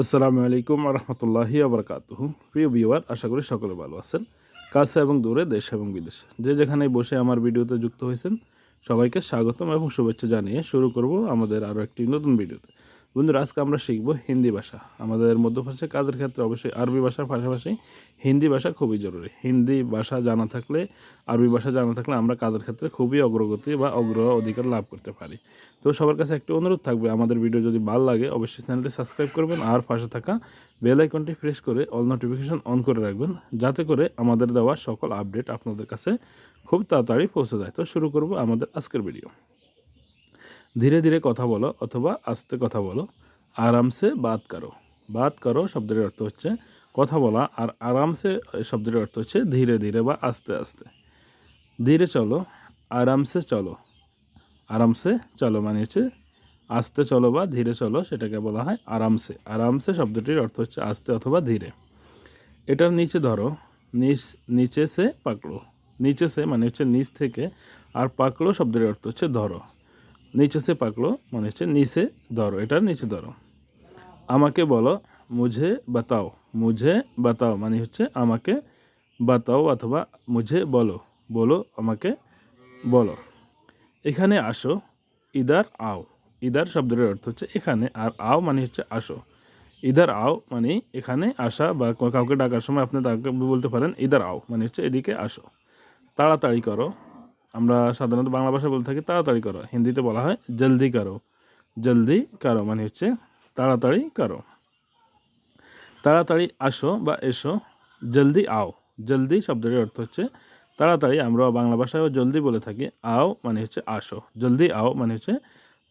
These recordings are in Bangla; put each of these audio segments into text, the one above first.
আসসালামু আলাইকুম রহমতুল্লাহি আবরকাত প্রিয় বিওয়ার আশা করি সকলে ভালো আছেন। কাছে এবং দূরে দেশ এবং বিদেশে। যে যেখানে বসে আমার ভিডিওতে যুক্ত হয়েছেন, সবাইকে স্বাগতম এবং শুভেচ্ছা জানিয়ে শুরু করব আমাদের আরও একটি নতুন ভিডিওতে। বন্ধুরা, আজকে আমরা শিখব হিন্দি ভাষা। আমাদের মধ্যপ্রাচ্যে কাজের ক্ষেত্রে অবশ্যই আরবি ভাষার পাশাপাশি হিন্দি ভাষা খুবই জরুরি। হিন্দি ভাষা জানা থাকলে, আরবি ভাষা জানা থাকলে আমরা কাজের ক্ষেত্রে খুবই অগ্রগতি বা অগ্র অধিকার লাভ করতে পারি। তো সবার কাছে একটি অনুরোধ থাকবে, আমাদের ভিডিও যদি ভালো লাগে, অবশ্যই চ্যানেলটি সাবস্ক্রাইব করবেন আর পাশে থাকা বেল আইকনটি প্রেস করে অল নোটিফিকেশন অন করে রাখবেন, যাতে করে আমাদের দেওয়া সকল আপডেট আপনাদের কাছে খুব তাড়াতাড়ি পৌঁছে যায়। তো শুরু করব আমাদের আজকের ভিডিও। ধীরে ধীরে কথা বলো অথবা আস্তে কথা বলো। আরামসে বাত করো। বাত করো শব্দের অর্থ হচ্ছে কথা বলা আর আরামসে শব্দের অর্থ হচ্ছে ধীরে ধীরে বা আস্তে আস্তে। ধীরে চলো, আরামসে চলো। আরামসে চলো মানে হচ্ছে আস্তে চলো বা ধীরে চলো সেটাকে বলা হয় আরামসে। আরামসে শব্দটির অর্থ হচ্ছে আস্তে অথবা ধীরে। এটার নিচে ধরো, নিচ, নিচে সে পাকড়ো। নিচে সে মানে হচ্ছে নিচ থেকে আর পাকড়ো শব্দের অর্থ হচ্ছে ধরো। নিচে সে পাকড়ো মানে হচ্ছে নিচে ধরো, এটার নিচে ধরো। আমাকে বলো, মুঝে বাতাও মুঝে বাতাও মানে হচ্ছে আমাকে বাতাও অথবা মুঝে বলো বলো আমাকে বলো। এখানে আসো, ইদার আও ইদার শব্দের অর্থ হচ্ছে এখানে, আর আও মানে হচ্ছে আসো। ইদার আও মানে এখানে আসা বা কাউকে ডাকার সময় আপনি তাকে বলতে পারেন, ইদার আও মানে হচ্ছে এদিকে আসো। তাড়াতাড়ি করো আমরা সাধারণত বাংলা ভাষায় বলে থাকি তাড়াতাড়ি করো, হিন্দিতে বলা হয় জলদি করো। জলদি করো মানে হচ্ছে তাড়াতাড়ি করো। তাড়াতাড়ি আসো বা এসো, জলদি আও। জলদি শব্দের অর্থ হচ্ছে তাড়াতাড়ি, আমরা বাংলা ভাষায় জলদি বলে থাকি, আও মানে হচ্ছে আসো। জলদি আও মানে হচ্ছে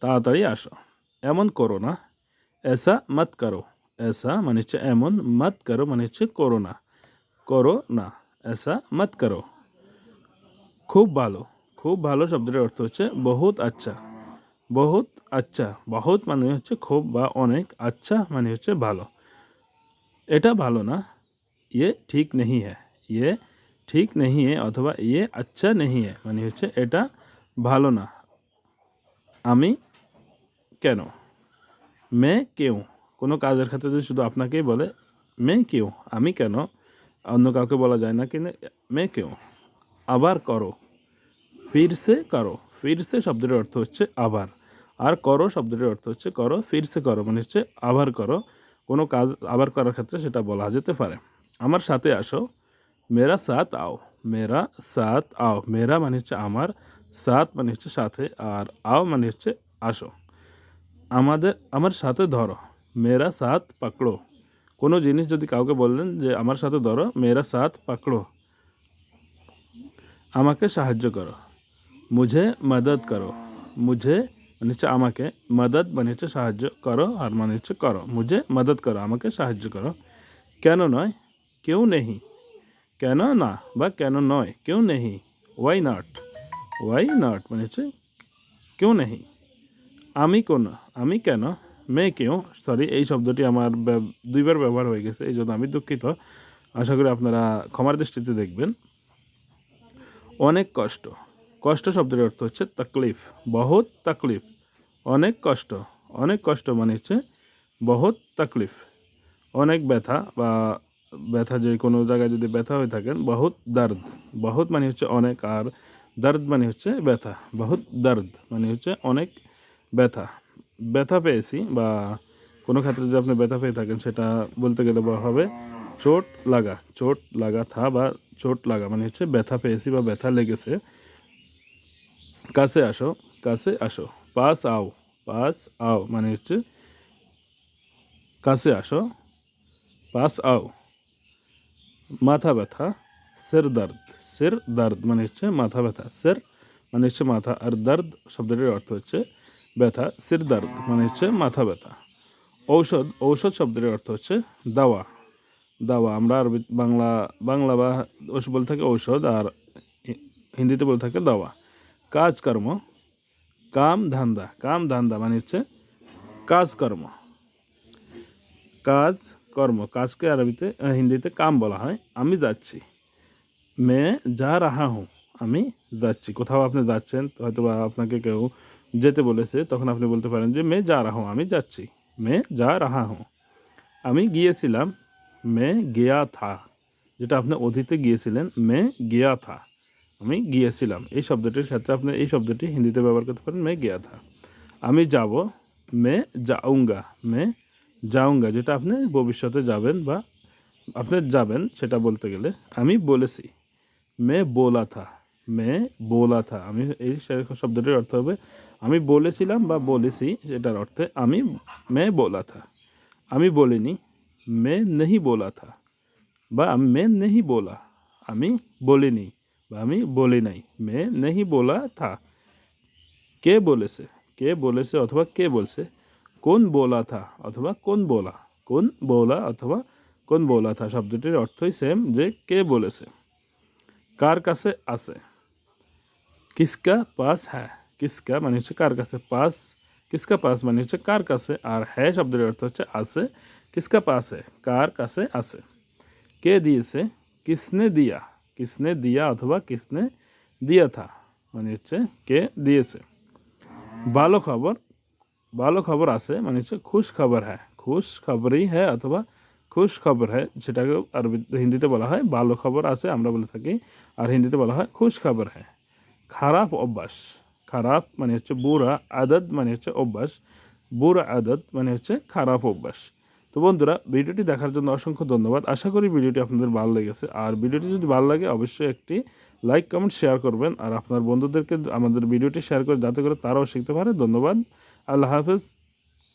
তাড়াতাড়ি আসো। এমন করো না। এসা মত করো। এসা মানে হচ্ছে এমন, মত করো মানে হচ্ছে করো না। করো না। এসা মত করো। খুব ভালো। খুব ভালো শব্দের অর্থ হচ্ছে বহুত আচ্ছা। বহুত আচ্ছা বহুত মানে হচ্ছে খুব বা অনেক আচ্ছা মানে হচ্ছে ভালো। এটা ভালো না ইয়ে ঠিক নেই হ্যাঁ ইয়ে ঠিক নেই হ্যাঁ অথবা ইয়ে আচ্ছা নেই হ্যাঁ মানে হচ্ছে এটা ভালো না। আমি কেন? মে কেউ, কোনো কাজের ক্ষেত্রে যদি শুধু আপনাকেই বলে, মে কেউ, আমি কেন? অন্য কাউকে বলা যায় না কিন্তু মে কেউ। আবার করো। ফিরসে করো। ফিরসে শব্দের অর্থ হচ্ছে আবার। আর করো শব্দের অর্থ হচ্ছে করো, ফিরসে করো মানে হচ্ছে আবার করো। কোনো কাজ আবার করার ক্ষেত্রে সেটা বলা যেতে পারে। আমার সাথে আসো। মেরা সাথ আও। মেরা সাথ আও। মেরা মানে হচ্ছে আমার, সাথ মানে হচ্ছে সাথে, আর আও মানে হচ্ছে আসো। আমাদের, আমার সাথে ধরো। মেরা সাথ পাকড়ো। কোনো জিনিস যদি কাউকে বললেন যে আমার সাথে ধরো, মেরা সাথ পাকড়ো। আমাকে সাহায্য করো। মুঝে মদত করো মুঝে মানে হচ্ছে আমাকে মদত মানে হচ্ছে সাহায্য করো আর মানে হচ্ছে করো মুঝে মদত করো আমাকে সাহায্য করো কেন নয় কেউ নেই কেন না বা কেন নয় কেউ নেই ওয়াই নট ওয়াই নট মানে হচ্ছে কেউ নেই আমি কোন আমি কেন মে কেউ সরি এই শব্দটি আমার দুইবার ব্যবহার হয়ে গেছে, এই জন্য আমি দুঃখিত। আশা করি আপনারা ক্ষমার দৃষ্টিতে দেখবেন। অনেক কষ্ট। কষ্ট শব্দের অর্থ হচ্ছে তাকলিফ। বহুত তাকলিফ। অনেক কষ্ট। অনেক কষ্ট মানে হচ্ছে বহুত তাকলিফ। অনেক ব্যথা বা ব্যথা যে কোনো জায়গায় যদি ব্যথা হয়ে থাকেন বহুত দর্দ। বহুত মানে হচ্ছে অনেক আর দর্দ মানে হচ্ছে ব্যথা। বহুত দর্দ মানে হচ্ছে অনেক ব্যথা। ব্যথা পেয়েছি বা কোনো ক্ষেত্রে যদি আপনি ব্যথা পেয়ে থাকেন, সেটা বলতে গেলে হবে চোট লাগা। চোট লাগা থা বা চোট লাগা মানে হচ্ছে ব্যথা পেয়েছি বা ব্যথা লেগেছে। কাছে আসো কাছে আসো। পাস আও পাস আও মানে হচ্ছে কাছে আসো, পাস আও। মাথা ব্যথা, সের দর্দ সের দর্দ মানে হচ্ছে মাথা ব্যথা, সের মানে হচ্ছে মাথা আর দর্দ শব্দটির অর্থ হচ্ছে ব্যথা, সির দর্দ মানে হচ্ছে মাথা ব্যথা। ঔষধ ঔষধ শব্দের অর্থ হচ্ছে দাওয়া। দাওয়া, আমরা আরবি, বাংলা বাংলা বা বলে থাকে ঔষধ আর হিন্দিতে বলে থাকে দাওয়া। কাজকর্ম, কাম ধান্দা কাম ধান্দা মানে হচ্ছে কাজকর্ম। কাজ কর্ম কাজকে আরবিতে হিন্দিতে কাম বলা হয়। আমি যাচ্ছি। মে যা রাহা হুঁ, আমি যাচ্ছি। কোথাও আপনি যাচ্ছেন হয়তো বা আপনাকে কেউ যেতে বলেছে, তখন আপনি বলতে পারেন যে, মে যা রাহা আমি যাচ্ছি। মে যা রাহা হুঁ। আমি গিয়েছিলাম, মে গিয়া থা, যেটা আপনি অতীতে গিয়েছিলেন, মে গিয়া থা। আমি গিয়েছিলাম। এই শব্দটির ক্ষেত্রে আপনি এই শব্দটি হিন্দিতে ব্যবহার করতে পারেন, মে গিয়া থা। আমি যাব, মে যাউঙ্গা মে যাউঙ্গা যেটা আপনি ভবিষ্যতে যাবেন বা আপনি যাবেন সেটা বলতে গেলে আমি বলেছি। মে বোলা থা, মে বোলা থা। আমি এই শব্দটির অর্থ হবে আমি বলেছিলাম বা বলেছি, সেটার অর্থে আমি মে বোলা থা। আমি বলিনি, মে নেহি বোলা থা বা আমি মে নেহি বোলা, আমি বলিনি। আমি বলি নাই। মে নেহি বোলা থা। কে বলেছে? কে বলেছে অথবা কে বলছে? কোন বোলা থা অথবা কোন বলা? কোন বলা অথবা কোন বলা থা শব্দটির অর্থই সেম যে কে বলেছে। কার কাছে আছে? কিসকা পাস হ্যাঁ। কিসকা মানে হচ্ছে কার কাছে পাস। কিসকা পাস মানে হচ্ছে কার কাছে আর হ্যাঁ শব্দের অর্থ হচ্ছে আছে। কিসকা পাস? है কার কাছে আছে? কে দিয়েছে? কিসনে দিয়া? কিসনে দিয়া অথবা কিসনে দিয়া থা মানে হচ্ছে কে দিয়েছে ভালো খবর ভালো খবর আছে মানে হচ্ছে খুশ খবর হ্যাঁ খুশ খবরই হ্যাঁ অথবা খুশ খবর হ্যাঁ সেটাকে আরবি হিন্দিতে বলা হয় ভালো খবর আছে আমরা বলে থাকি আর হিন্দিতে বলা হয় খুশ খবর হ্যাঁ খারাপ অভ্যাস খারাপ মানে হচ্ছে বুড়া আদত মানে হচ্ছে অভ্যাস বুড়া আদত মানে হচ্ছে খারাপ অভ্যাস তো বন্ধুরা, ভিডিওটি দেখার জন্য অসংখ্য ধন্যবাদ। আশা করি ভিডিওটি আপনাদের ভালো লেগেছে। আর ভিডিওটি যদি ভালো লাগে, অবশ্যই একটি লাইক, কমেন্ট, শেয়ার করবেন। আর আপনার বন্ধুদেরকে আমাদের ভিডিওটি শেয়ার করে, যাতে করে তারাও শিখতে পারে। ধন্যবাদ। আল্লাহ হাফেজ।